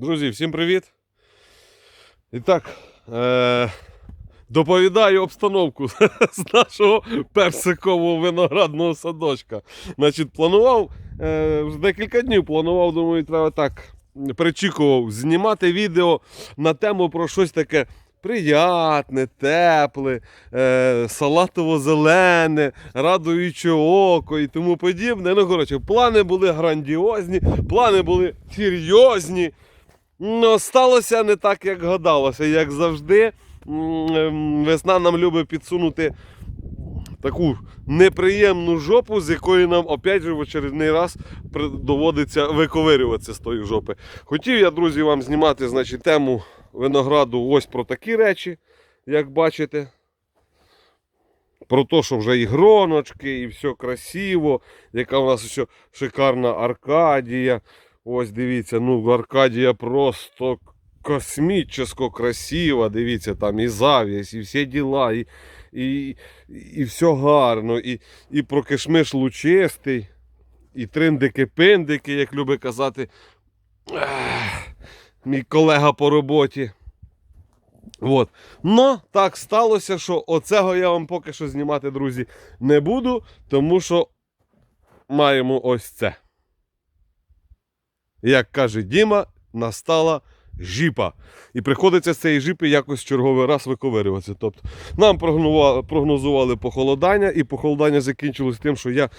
Друзі, всім привіт! І так, е- доповідаю обстановку з нашого персикового виноградного садочка. Значить, планував е- вже декілька днів планував, думаю, треба так. Причікував знімати відео на тему про щось таке приятне, тепле, е- салатово-зелене, радуюче око і тому подібне. Ну, коротше, плани були грандіозні, плани були серйозні. Ну, сталося не так, як гадалося. Як завжди, ем, весна нам любить підсунути таку неприємну жопу, з якої нам опять же в очередний раз доводиться виковирюватися з тої жопи. Хотів я, друзі, вам знімати значить, тему винограду ось про такі речі, як бачите. Про те, що вже і гроночки, і все красиво, яка у нас ще шикарна Аркадія. Ось дивіться, ну Аркадія просто космічно красива. Дивіться, там і завість, і всі діла, і, і, і все гарно, і, і про кишмиш лучистий, і триндики-пиндики, як любить казати мій колега по роботі. От. Но так сталося, що оцього я вам поки що знімати, друзі, не буду, тому що маємо ось це. Як каже Діма, настала жіпа. І приходиться з цієї жіпи якось черговий раз виковирюватися. Тобто нам прогнозували похолодання, і похолодання закінчилось тим, що я е,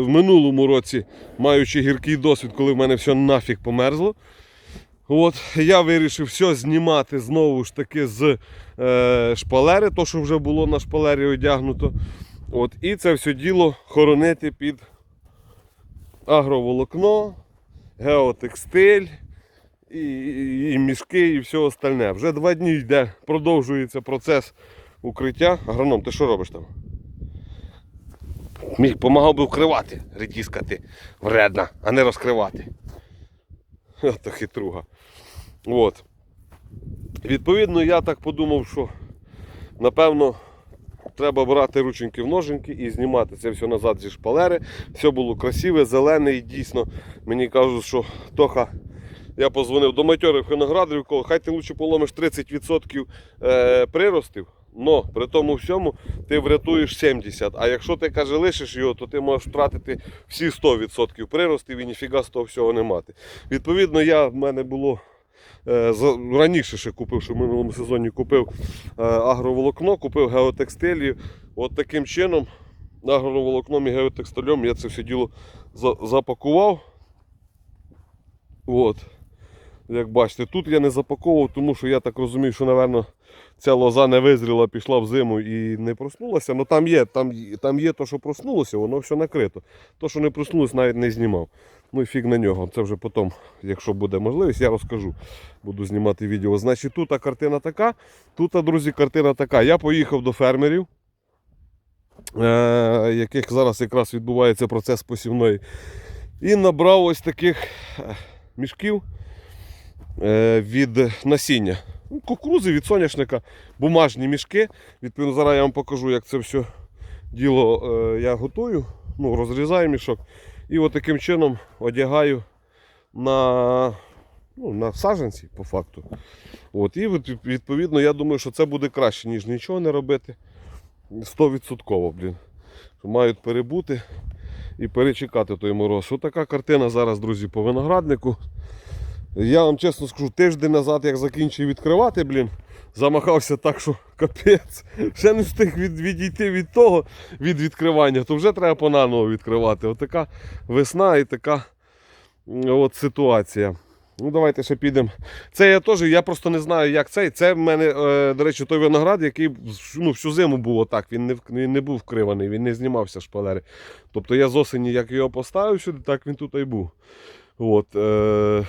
в минулому році, маючи гіркий досвід, коли в мене все нафіг померзло. От, я вирішив все знімати знову ж таки з е, шпалери, то що вже було на шпалері одягнуто. От, і це все діло хоронити під агроволокно, геотекстиль, і, і, і мішки, і все остальне. Вже два дні йде, продовжується процес укриття. Агроном, ти що робиш там? Міг помагав би вкривати, редіска ти вредна, а не розкривати. Ото хитруга. От. Відповідно, я так подумав, що напевно треба брати рученьки в ноженьки і знімати це все назад зі шпалери. Все було красиве, зелене і дійсно мені кажуть, що Тоха. Я позвонив до матьорих виноградарів, кажу, хай ти лучше поломиш 30% е, приростів, но при тому всьому ти врятуєш 70%. А якщо ти каже, лишиш його, то ти можеш втратити всі 100% приростів і ніфіга з того всього не мати. Відповідно, я в мене було раніше ще купив, що в минулому сезоні купив е, агроволокно, купив геотекстилі. От таким чином, агроволокном і геотекстилем я це все діло запакував. От. Як бачите, тут я не запаковував, тому що я так розумію, що, напевно, ця лоза не визріла, пішла в зиму і не проснулася. Ну там є, там, там є то, що проснулося, воно все накрито. То, що не проснулося, навіть не знімав. Ну і фіг на нього. Це вже потім, якщо буде можливість, я розкажу. Буду знімати відео. Значить, тут картина така. Тут, друзі, картина така. Я поїхав до фермерів, е- яких зараз якраз відбувається процес посівної. І набрав ось таких е, мішків е, від насіння. Ну, Кукурузи від соняшника, бумажні мішки. Відповідно, зараз я вам покажу, як це все діло я готую. Ну, розрізаю мішок. І от таким чином одягаю на, ну, на саженці по факту. От, і відповідно, я думаю, що це буде краще, ніж нічого не робити. 100%, блін. Мають перебути і перечекати той мороз. Ось така картина зараз, друзі, по винограднику. Я вам чесно скажу, тиждень назад, як закінчив відкривати, блін, замахався так, що капець. Ще не встиг від, відійти від того, від відкривання, то вже треба понаново відкривати. От весна і така от ситуація. Ну, давайте ще підемо. Це я теж, я просто не знаю, як цей. Це в мене, е, до речі, той виноград, який ну, всю зиму був отак. Він не, він не був вкриваний, він не знімався шпалери. Тобто я з осені, як його поставив сюди, так він тут і був. От, е...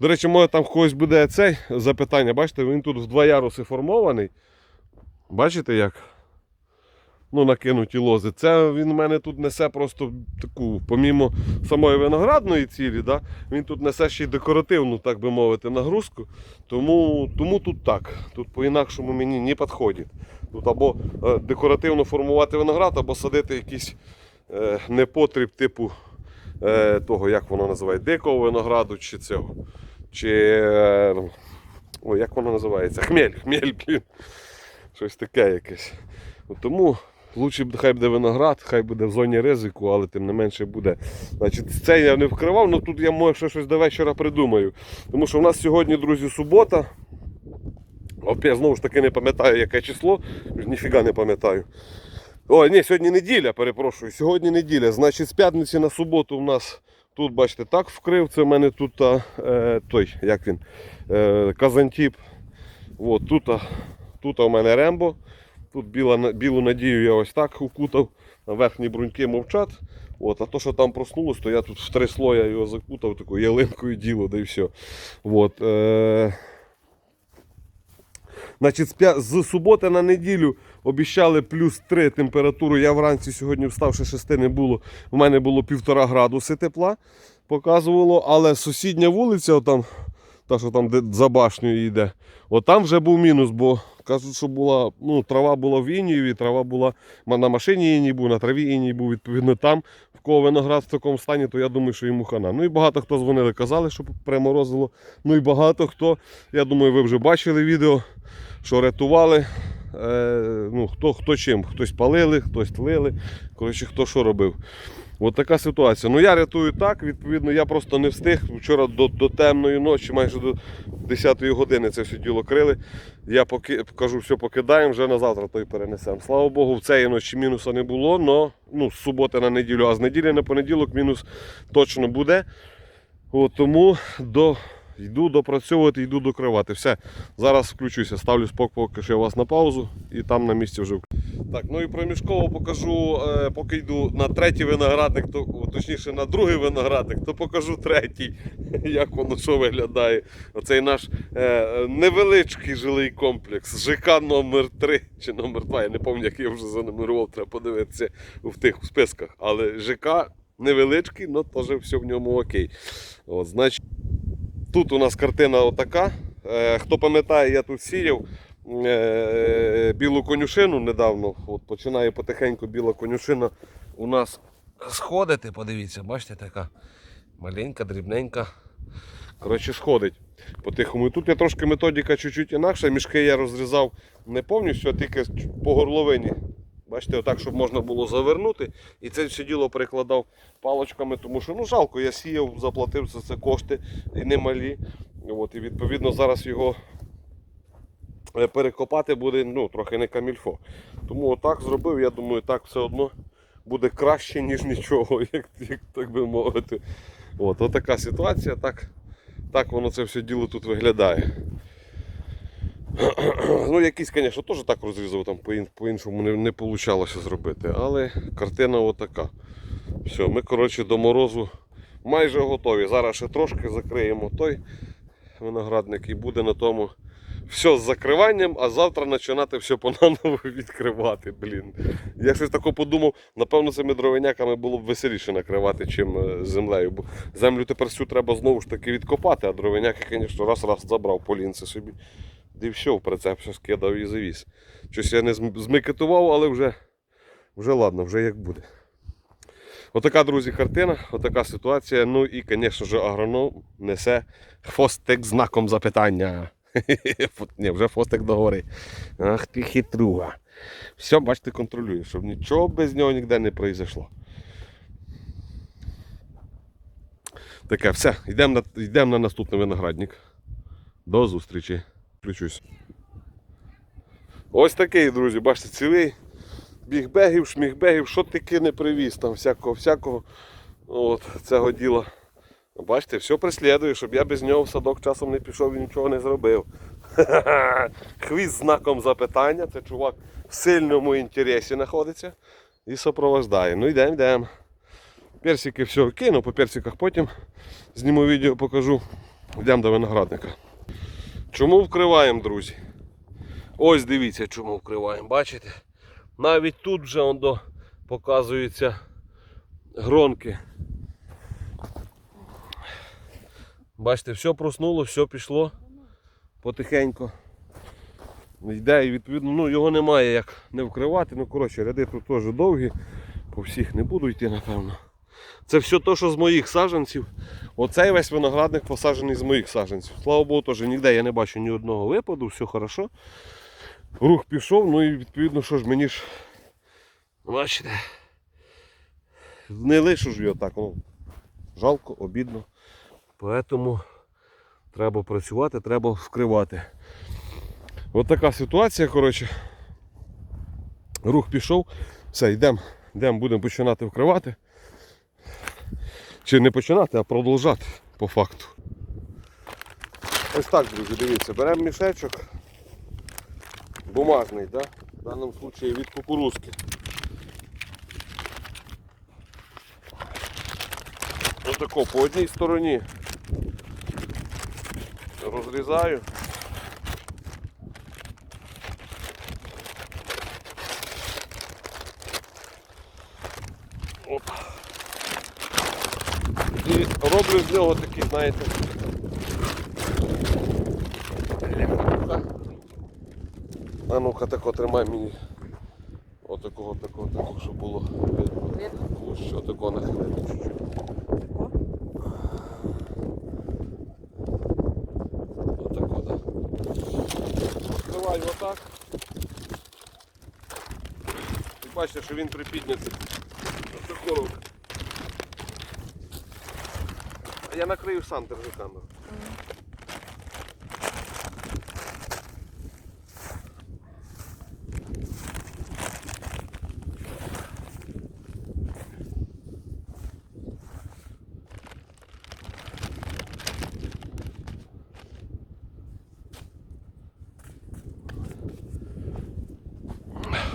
До речі, може там в когось буде цей запитання. Бачите, він тут в два яруси формований. Бачите як? Ну, накинуті лози. Це він у мене тут несе просто таку, помімо самої виноградної цілі, да, він тут несе ще й декоративну, так би мовити, нагрузку. Тому, тому тут так. Тут по-інакшому мені не підходить. Тут або е, декоративно формувати виноград, або садити якийсь е, непотріб типу е, того, як воно називає, дикого винограду чи цього. чи. е, Ой, як воно називається? Хмель, хмель, блін. Щось таке якесь. Тому лучше хай буде виноград, хай буде в зоні ризику, але тим не менше буде. Значить, це я не вкривав, але тут я може ще щось до вечора придумаю. Тому що в нас сьогодні, друзі, субота. Опять знову ж таки не пам'ятаю, яке число. Ніфіга не пам'ятаю. Ой, ні, сьогодні неділя, перепрошую. Сьогодні неділя. Значить, з п'ятниці на суботу у нас тут, бачите, так вкрив. Це в мене тут е, той, як він, е, Казантіп. От, тут, тут у мене Рембо. Тут біла, білу надію я ось так укутав. Верхні бруньки мовчать. От, а то, що там проснулось, то я тут в три слоя його закутав такою ялинкою діло, да і все. От, е, Значить, з, суботи на неділю обіщали плюс 3 температуру. Я вранці сьогодні вставши ще 6 не було. У мене було півтора градуси тепла, показувало, але сусідня вулиця, отам, та, що там де за башнею йде, отам вже був мінус, бо кажуть, що була, ну, трава була в Інієві, трава була на машині іній на траві іній був, відповідно, там. В кого виноград в такому стані, то я думаю, що йому хана. Ну і багато хто дзвонили, казали, що приморозило. Ну і багато хто, я думаю, ви вже бачили відео що рятували. Е, ну, хто, хто чим, хтось палили, хтось тлили. Коротше, хто що робив. От така ситуація. Ну я рятую так, відповідно, я просто не встиг. Вчора до, до темної ночі, майже до 10-ї години це все діло крили. Я поки, кажу, все покидаємо, вже на завтра той перенесемо. Слава Богу, в цієї ночі мінуса не було, але ну, з суботи на неділю, а з неділі на понеділок мінус точно буде. От, тому до, йду допрацьовувати, йду докривати. Все, зараз включуся, ставлю спок, поки що вас на паузу і там на місці вже. Так, ну і проміжково покажу, е, поки йду на третій виноградник, то, точніше на другий виноградник, то покажу третій, як воно що виглядає. Оцей наш е, невеличкий жилий комплекс. ЖК номер 3 чи номер 2, я не пам'ятаю, як я вже занумерував, треба подивитися в тих списках. Але ЖК невеличкий, але теж все в ньому окей. От, значить, тут у нас картина отака. Е, хто пам'ятає, я тут сіяв е, білу конюшину недавно. От починає потихеньку біла конюшина у нас сходити. Подивіться, бачите, така маленька, дрібненька. Коротше, сходить по-тихому. І тут я трошки методика чуть-чуть інакша. Мішки я розрізав не повністю, а тільки по горловині. Бачите, отак, щоб можна було завернути. І це все діло перекладав палочками, тому що ну жалко, я сіяв, заплатив за це кошти і немалі. От, і відповідно зараз його е, перекопати буде ну, трохи не камільфо. Тому отак зробив, я думаю, так все одно буде краще, ніж нічого, як, як так би мовити. От, отака ситуація, так, так воно це все діло тут виглядає. Ну, якийсь, звісно, теж так розрізав, там по- по-іншому не, не вийшло зробити. Але картина отака. Все, ми, коротше, до морозу майже готові. Зараз ще трошки закриємо той виноградник і буде на тому все з закриванням, а завтра починати все понаново відкривати. Блін. Я щось таке подумав, напевно, цими дровиняками було б веселіше накривати, чим е, землею. Бо землю тепер всю треба знову ж таки відкопати, а дровиняки, звісно, раз-раз забрав полінце собі. І все, в прицеп все скидав і завіз. Щось я не змикетував, але вже, вже ладно, вже як буде. Отака, друзі, картина, отака ситуація. Ну і, звісно ж, агроном несе хвостик знаком запитання. Ні, вже хвостик догори. Ах ти хитруга. Все, бачите, контролює, щоб нічого без нього ніде не произошло. Таке, все, йдемо на, йдемо на наступний виноградник. До зустрічі. Включусь. Ось такий, друзі, бачите, цілий бігбегів, шмігбегів, що таки не привіз, там всякого, всякого от, цього діла. Бачите, все преслідує, щоб я без нього в садок часом не пішов і нічого не зробив. Хвіст знаком запитання. Це чувак в сильному інтересі знаходиться і сопровождає. Ну йдемо, йдемо. Персики все кину, по персиках потім зніму відео, покажу. Йдемо до виноградника. Чому вкриваємо, друзі? Ось дивіться, чому вкриваємо. Бачите? Навіть тут вже до показуються гронки. Бачите, все проснуло, все пішло потихеньку. Йде і відповідно, ну його немає як не вкривати. Ну, коротше, ряди тут теж довгі, по всіх не буду йти, напевно. Це все те, що з моїх саджанців. Оцей весь виноградник посаджений з моїх саджанців. Слава Богу, теж ніде я не бачу ні одного випаду, все хорошо. Рух пішов, ну і відповідно, що ж мені ж. Бачите. Не лишу ж його так. Ну, жалко, обідно. Поэтому треба працювати, треба вкривати. От така ситуація, коротше. Рух пішов. Все, йдемо, йдемо, будемо починати вкривати. Чи не починати, а продовжати по факту. Ось так, друзі, дивіться, беремо мішечок. Бумажний, да? в даному випадку від кукурузки. Отако по одній стороні розрізаю. Роблю з нього такий, знаєте. А ну-ка тако тримай мені. Отакого, такого, такого, щоб було видно. Лучше отако нахилити чуть-чуть. Отако, так. Відкриваю отак. І бачите, що він припідняться. Отако. А я накрию сам, держи камеру.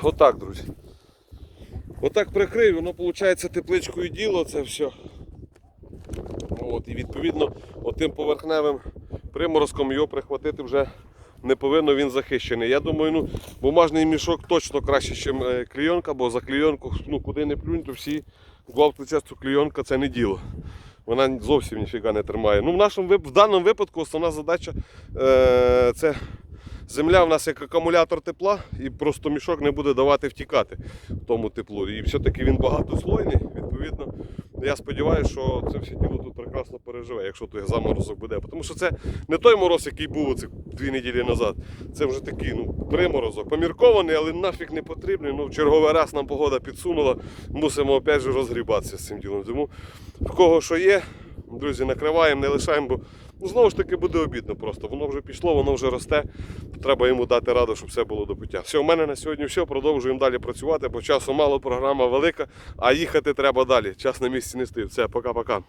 Отак, друзі. Отак прикрив, воно виходить тепличкою діло це все. От, і відповідно отим поверхневим приморозком його прихватити вже не повинно, він захищений. Я думаю, ну, бумажний мішок точно краще, ніж клійонка, бо за клійонку, ну куди не плюнь, то всі главку часто клійонка це не діло. Вона зовсім ніфіга не тримає. Ну, в, нашому, в даному випадку основна задача е, це земля в нас як акумулятор тепла, і просто мішок не буде давати втікати в тому теплу. І все-таки він багатослойний, відповідно. Я сподіваюся, що це все діло тут прекрасно переживе, якщо той заморозок буде. Тому що це не той мороз, який був оці дві неділі назад. Це вже такий ну, приморозок. Поміркований, але нафіг не потрібний. Ну, в черговий раз нам погода підсунула. Мусимо опять же розгрібатися з цим ділом. Тому в кого що є, друзі, накриваємо, не лишаємо, бо ну, знову ж таки буде обідно просто. Воно вже пішло, воно вже росте. Треба йому дати раду, щоб все було до пуття. Все, у мене на сьогодні все. Продовжуємо далі працювати, бо часу мало, програма велика, а їхати треба далі. Час на місці не стоїть. Все, пока-пока.